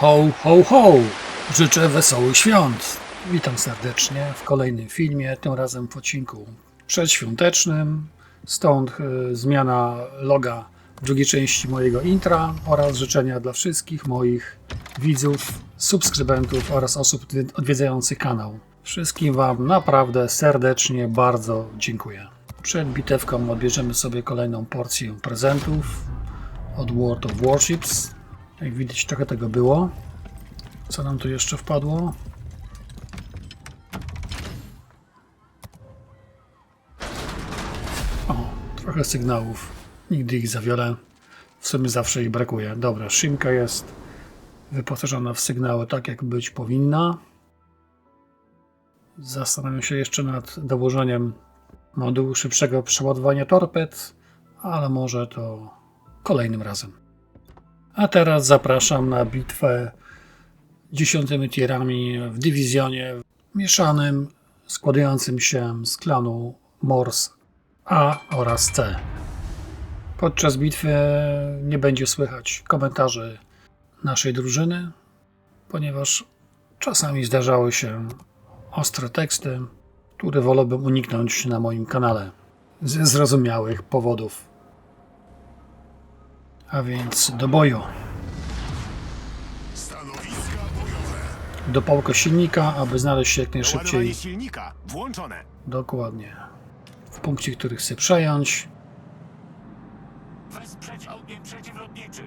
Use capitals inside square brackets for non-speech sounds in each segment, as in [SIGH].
Ho, ho, ho! Życzę wesołych świąt. Witam serdecznie w kolejnym filmie, tym razem w odcinku przedświątecznym. Stąd y, zmiana loga drugiej części mojego intra oraz życzenia dla wszystkich moich widzów, subskrybentów oraz osób odwiedzających kanał. Wszystkim Wam naprawdę serdecznie bardzo dziękuję. Przed bitewką odbierzemy sobie kolejną porcję prezentów od World of Warships. Jak widać, trochę tego było. Co nam tu jeszcze wpadło? O, trochę sygnałów. Nigdy ich za wiele. W sumie zawsze ich brakuje. Dobra, szynka jest wyposażona w sygnały tak, jak być powinna. Zastanawiam się jeszcze nad dołożeniem modułu szybszego przeładowania torped, ale może to kolejnym razem. A teraz zapraszam na bitwę dziesiątymi tierami w dywizjonie mieszanym, składającym się z klanu Mors A oraz C. Podczas bitwy nie będzie słychać komentarzy naszej drużyny, ponieważ czasami zdarzały się ostre teksty, które wolałbym uniknąć na moim kanale ze zrozumiałych powodów. A więc do boju. Do pałka silnika, aby znaleźć się jak najszybciej Ładowanie silnika włączone. dokładnie w punkcie, który chcę przejąć. Wesprzeć ogniem przeciwlotniczym.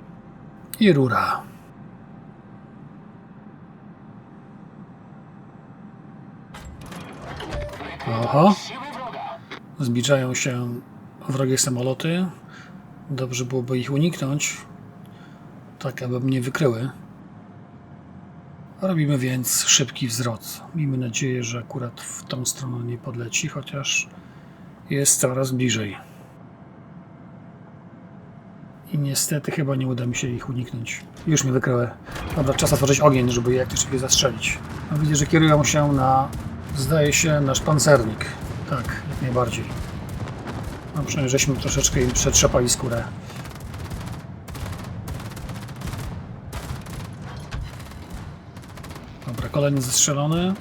I rura. Oho. Zbliżają się wrogie samoloty. Dobrze byłoby ich uniknąć, tak aby mnie wykryły. Robimy więc szybki wzrot. Miejmy nadzieję, że akurat w tą stronę nie podleci, chociaż jest coraz bliżej. I niestety chyba nie uda mi się ich uniknąć. Już mnie wykryły. Dobra, czas otworzyć ogień, żeby je jak najszybciej zastrzelić. No, widzę, że kierują się na, zdaje się, nasz pancernik. Tak, jak najbardziej. No przynajmniej żeśmy troszeczkę im przetrzepali skórę. Dobra, kolejny zestrzelony.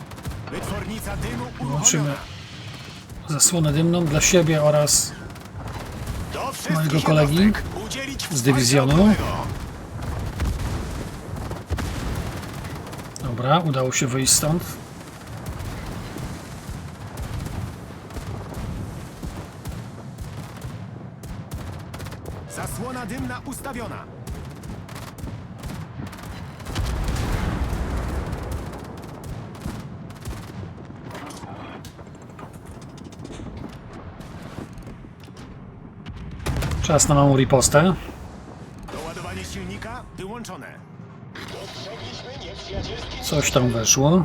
Włączymy zasłonę dymną dla siebie oraz mojego kolegi z dywizjonu. Dobra, udało się wyjść stąd. Ustawiona. Czas na małą ripostę. Doładowanie silnika wyłączone. Coś tam weszło.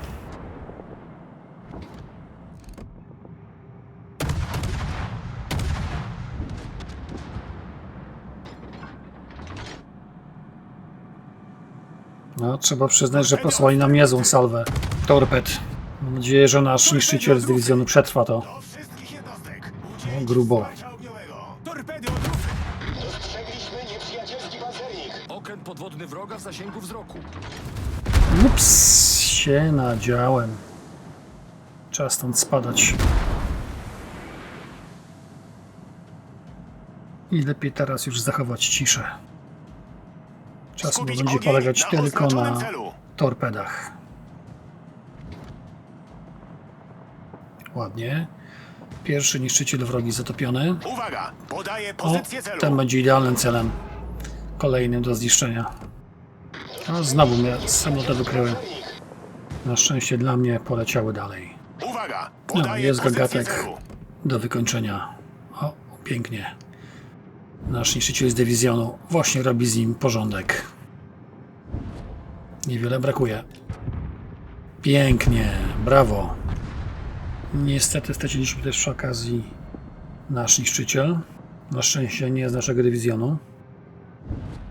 No, trzeba przyznać, że posłali nam niezłą salwę torped. Mam nadzieję, że nasz niszczyciel z dywizjonu przetrwa to. Do wszystkich jednostek O, udzielić grubo. Okręt podwodny wroga w zasięgu wzroku. Ups, się nadziałem. Czas stąd spadać. I lepiej teraz już zachować ciszę. Będzie polegać tylko na torpedach. Ładnie. Pierwszy niszczyciel wrogi zatopiony. Uwaga! Podaję O, pozycję celu. ten będzie idealnym celem. Kolejnym do zniszczenia. A znowu mnie samoloty wykryły. Na szczęście dla mnie poleciały dalej. Uwaga! No, jest gagatek do wykończenia. O, pięknie. Nasz niszczyciel z dywizjonu właśnie robi z nim porządek. Niewiele brakuje. Pięknie, brawo. Niestety straciliśmy też przy okazji nasz niszczyciel. Na szczęście nie z naszego dywizjonu.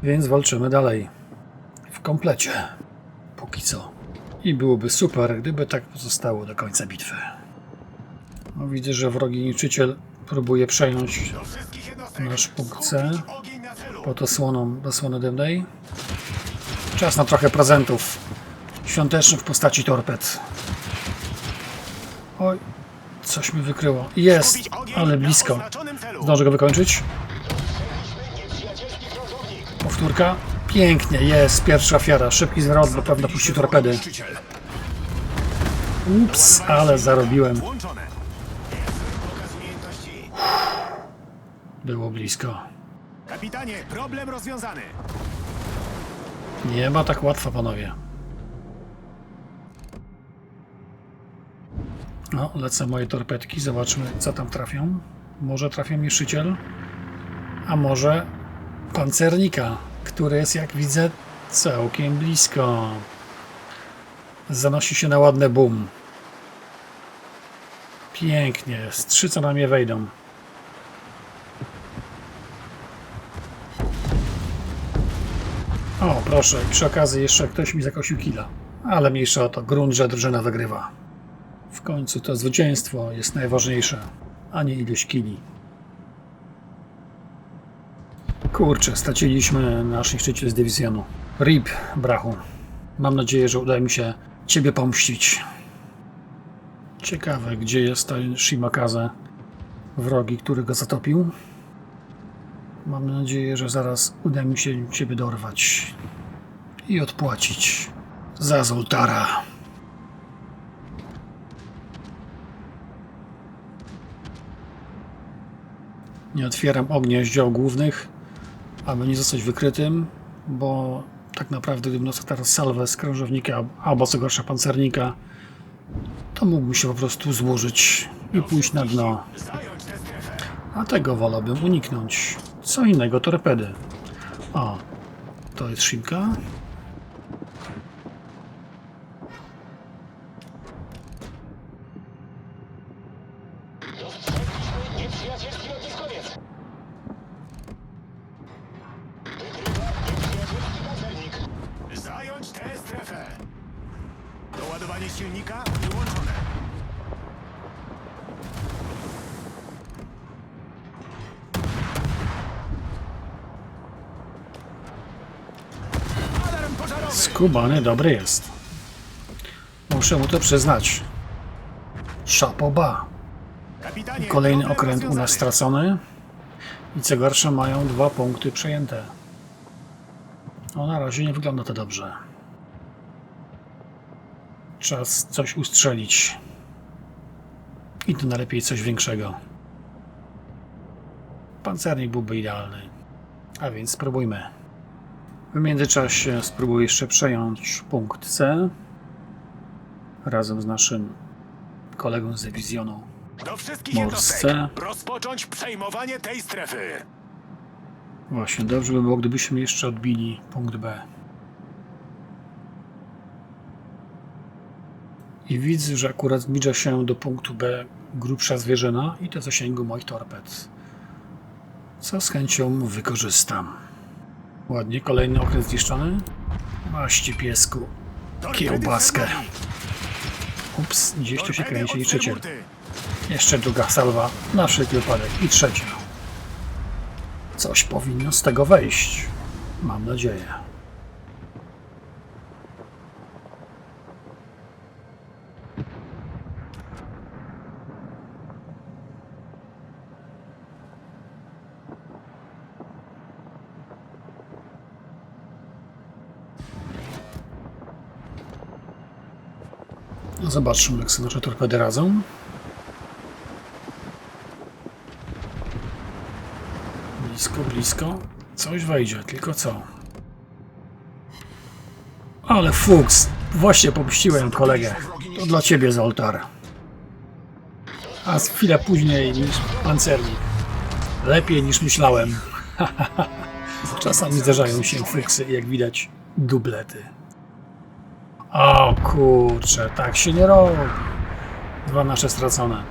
Więc walczymy dalej. W komplecie. Póki co. I byłoby super, gdyby tak pozostało do końca bitwy. No, widzę, że wrogi niszczyciel próbuje przejąć nasz punkt C pod osłoną zasłony dymnej. Czas na trochę prezentów świątecznych w postaci torped. Oj, coś mi wykryło. Jest, ale na blisko. Zdążę go wykończyć. Powtórka. Pięknie, jest pierwsza ofiara. Szybki zwrot, bo pewno puści torpedy. Ups, ale zarobiłem. Było blisko. Kapitanie, problem rozwiązany. Nie ma tak łatwo, panowie. No, lecę moje torpedki, zobaczmy co tam trafią. Może trafią mi szyciel, a może pancernika, który jest jak widzę całkiem blisko. Zanosi się na ładne boom. Pięknie, z trzy co na mnie wejdą. O, proszę, i przy okazji jeszcze ktoś mi zakosił killa. Ale mniejsza o to, grunt, że drużyna wygrywa. W końcu to zwycięstwo jest najważniejsze, a nie ilość kili. Kurczę, straciliśmy nasz niszczyciel z dywizjonu. RIP, brachu. Mam nadzieję, że uda mi się ciebie pomścić. Ciekawe, gdzie jest ten Shimakaze, wrogi, który go zatopił. Mam nadzieję, że zaraz uda mi się ciebie dorwać i odpłacić za Zoltara. Nie otwieram ognia z dział głównych, aby nie zostać wykrytym, bo tak naprawdę gdybym dostał teraz salwę z krążownika albo co gorsza pancernika, to mógłbym się po prostu złożyć i pójść na dno. A tego wolałbym uniknąć. Co innego torpedy. O, to jest szynka. Skubany dobry jest. Muszę mu to przyznać. Szapoba. Kolejny okręt u nas stracony. I co gorsza mają dwa punkty przejęte. No na razie nie wygląda to dobrze. Czas coś ustrzelić. I to najlepiej coś większego. Pancernik byłby idealny. A więc spróbujmy. W międzyczasie spróbuję jeszcze przejąć punkt C. Razem z naszym kolegą z dywizjonu. Do wszystkich Morsce. jednostek. Rozpocząć przejmowanie tej strefy. Właśnie, dobrze by było, gdybyśmy jeszcze odbili punkt B. I widzę, że akurat zbliża się do punktu B grubsza zwierzyna i to w zasięgu moich torped. Co z chęcią wykorzystam. Ładnie, kolejny okręt zniszczony. Maści piesku. Kiełbaskę. Ups, gdzieś tu się kręci niszczyciel. Sermuty. Jeszcze druga salwa na wszelki wypadek. I trzecia. Coś powinno z tego wejść. Mam nadzieję. Zobaczmy, jak sobie torpedy radzą. Blisko, blisko. Coś wejdzie, tylko co? Ale fuks! Właśnie pomściłem kolegę. To dla ciebie, Zoltar. A chwilę później niż pancernik. Lepiej niż myślałem. [LAUGHS] Czasami zdarzają się fuksy jak widać dublety. O kurczę, tak się nie robi. Dwa nasze stracone.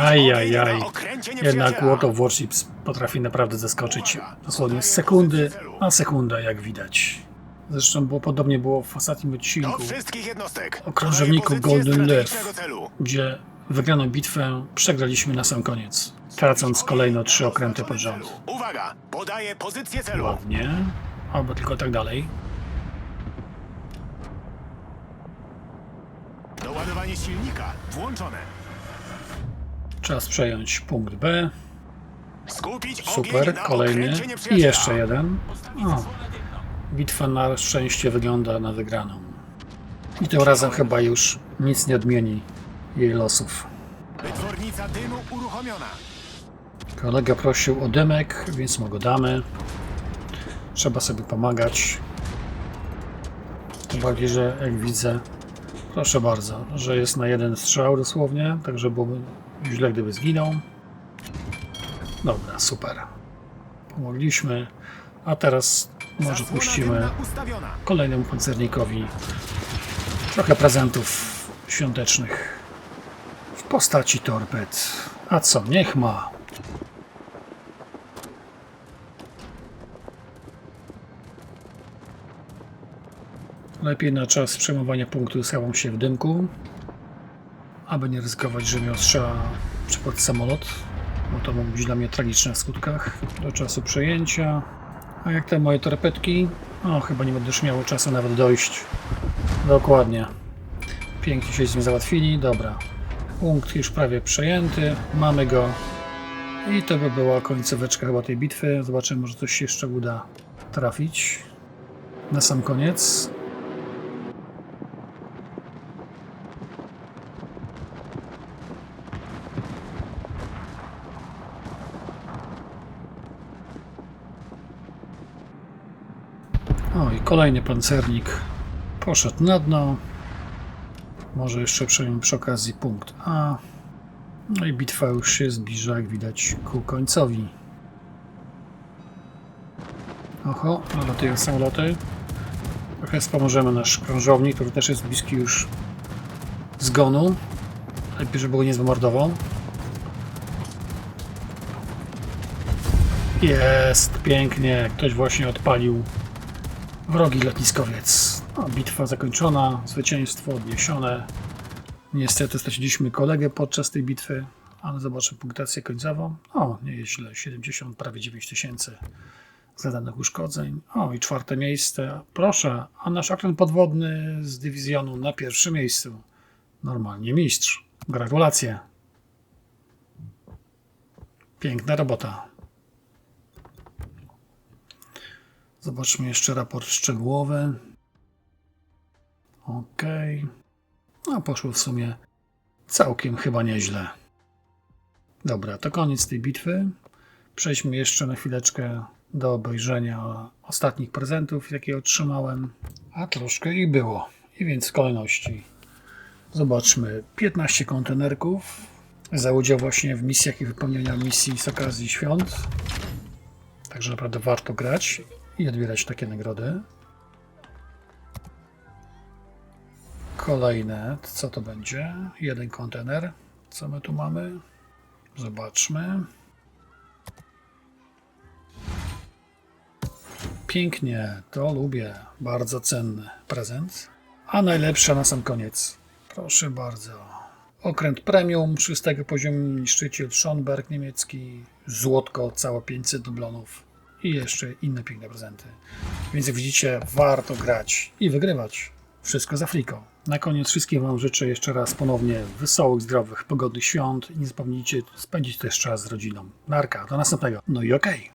Ajajaj. na okręcie Jednak. World of Warships potrafi naprawdę zaskoczyć. Dosłownie z sekundy na sekundę, jak widać. Zresztą było podobnie było w ostatnim odcinku, Podaję pozycję Golden Leaf. gdzie wygraną bitwę przegraliśmy na sam koniec. tracąc kolejno trzy okręty pod rząd. Uwaga! Podaję pozycję celu. Ładnie. Albo tylko tak dalej. Doładowanie silnika włączone. Czas przejąć punkt B. Skupić Super, kolejny. I jeszcze jeden. O. Bitwa na szczęście wygląda na wygraną. I tym razem chyba już nic nie odmieni jej losów. Wytwornica dymu uruchomiona. Kolega prosił o dymek, więc mu go damy. Trzeba sobie pomagać. Tym bardziej, że jak widzę, proszę bardzo, że jest na jeden strzał dosłownie, także byłoby źle, gdyby zginął. Dobra, super. Pomogliśmy, a teraz może puścimy kolejnemu pancernikowi trochę prezentów świątecznych w postaci torped. A co, niech ma. Lepiej na czas przejmowania punktu schowam się w dymku, aby nie ryzykować, że mnie ostrzela przykład samolot, bo to mógł być dla mnie tragiczne w skutkach. Do czasu przejęcia. A jak te moje torpedki? O, chyba nie będę już miał czasu nawet dojść. Dokładnie. Pięknie się z nim załatwili. Dobra. Punkt już prawie przejęty. Mamy go. I to by była końcóweczka chyba tej bitwy. Zobaczymy, może coś się jeszcze uda trafić. Na sam koniec. O, i kolejny pancernik poszedł na dno. Może jeszcze przejmę przy okazji punkt A. No i bitwa już się zbliża, jak widać, ku końcowi. Oho, latają samoloty. Trochę wspomożemy nasz krążownik, który też jest bliski już zgonu. Lepiej, żeby go nie zamordował. Jest, pięknie. Ktoś właśnie odpalił Wrogi lotniskowiec. No, bitwa zakończona, zwycięstwo odniesione. Niestety straciliśmy kolegę podczas tej bitwy, ale zobaczę punktację końcową. O, nie jest źle, 70, prawie 9 tysięcy zadanych uszkodzeń. O, i czwarte miejsce. Proszę, a nasz okręt podwodny z dywizjonu na pierwszym miejscu. Normalnie mistrz. Gratulacje. Piękna robota. Zobaczmy jeszcze raport szczegółowy. Ok. No, poszło w sumie całkiem chyba nieźle. Dobra, to koniec tej bitwy. Przejdźmy jeszcze na chwileczkę do obejrzenia ostatnich prezentów, jakie otrzymałem. A troszkę ich było. I więc w kolejności. Zobaczmy 15 kontenerków za udział właśnie w misjach i wypełniania misji z okazji świąt. Także naprawdę warto grać i odbierać takie nagrody. Kolejne, co to będzie? Jeden kontener. Co my tu mamy? Zobaczmy. Pięknie, to lubię. Bardzo cenny prezent. A najlepsza na sam koniec. Proszę bardzo. Okręt premium, szóstego poziomu niszczyciel Schonberg niemiecki, złotko, całe 500 dublonów i jeszcze inne piękne prezenty. Więc jak widzicie, warto grać i wygrywać. Wszystko za fliko. Na koniec wszystkim Wam życzę jeszcze raz ponownie wesołych, zdrowych, pogodnych świąt i nie zapomnijcie spędzić też czas z rodziną. Narka, do następnego. No i okej.